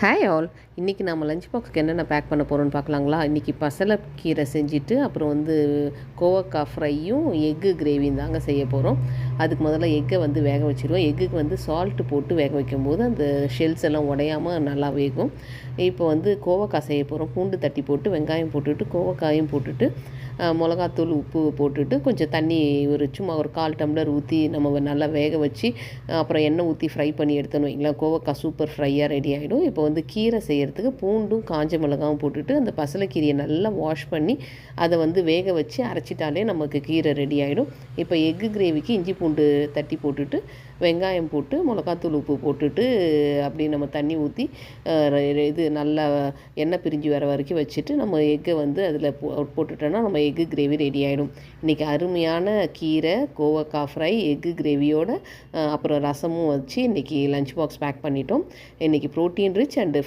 Hi all இன்றைக்கி நம்ம lunch பாக்ஸ்க்கு என்னென்ன பேக் பண்ண போகிறோம்னு பார்க்கலாங்களா? இன்றைக்கி பசலக்கீரை செஞ்சுட்டு அப்புறம் வந்து கோவக்காய் ஃப்ரையும் எக்கு கிரேவியும் தாங்க செய்ய போகிறோம் அதுக்கு முதல்ல எக்கை வந்து வேக வச்சுருவோம். எக்குக்கு வந்து சால்ட்டு போட்டு வேக வைக்கும்போது அந்த ஷெல்ஸ் எல்லாம் உடையாமல் நல்லா வேகும். இப்போ வந்து கோவக்காய் செய்ய போகிறோம் பூண்டு தட்டி போட்டு வெங்காயம் போட்டுட்டு கோவக்காயும் போட்டுட்டு மிளகாத்தூள் உப்பு போட்டுட்டு கொஞ்சம் தண்ணி ஒரு சும்மா ஒரு கால் டம்ளர் ஊற்றி நம்ம நல்லா வேக வச்சு அப்புறம் எண்ணெய் ஊற்றி ஃப்ரை பண்ணி எடுத்தோன்னு வைங்களேன். கோவக்காய் சூப்பர் ஃப்ரையாக ரெடி ஆகிடும் இப்போ வந்து கீரை செய்கிறதுக்கு பூண்டும் காஞ்ச மிளகாவும் போட்டுட்டு அந்த பசலைக்கீரையை நல்லா வாஷ் பண்ணி அதை வந்து வேக வச்சு அரைச்சிட்டாலே நமக்கு கீரை ரெடி ஆகிடும் இப்போ எக்கு கிரேவிக்கு இஞ்சி பூண்டு பூண்டு தட்டி போட்டுட்டு வெங்காயம் போட்டு மிளகாத்தூள் உப்பு போட்டுட்டு அப்படி நம்ம தண்ணி ஊற்றி இது நல்லா எண்ணெய் பிரிஞ்சு வர வரைக்கும் வச்சுட்டு நம்ம எக்கை வந்து அதில் போ போட்டுட்டோன்னா நம்ம எக்கு கிரேவி ரெடி ஆகிடும் இன்றைக்கி அருமையான கீரை கோவக்காய் ஃப்ரை எக்கு கிரேவியோட அப்புறம் ரசமும் வச்சு இன்றைக்கி லஞ்ச் பாக்ஸ் பேக் பண்ணிட்டோம். இன்றைக்கி ப்ரோட்டீன் ரிச் அண்டு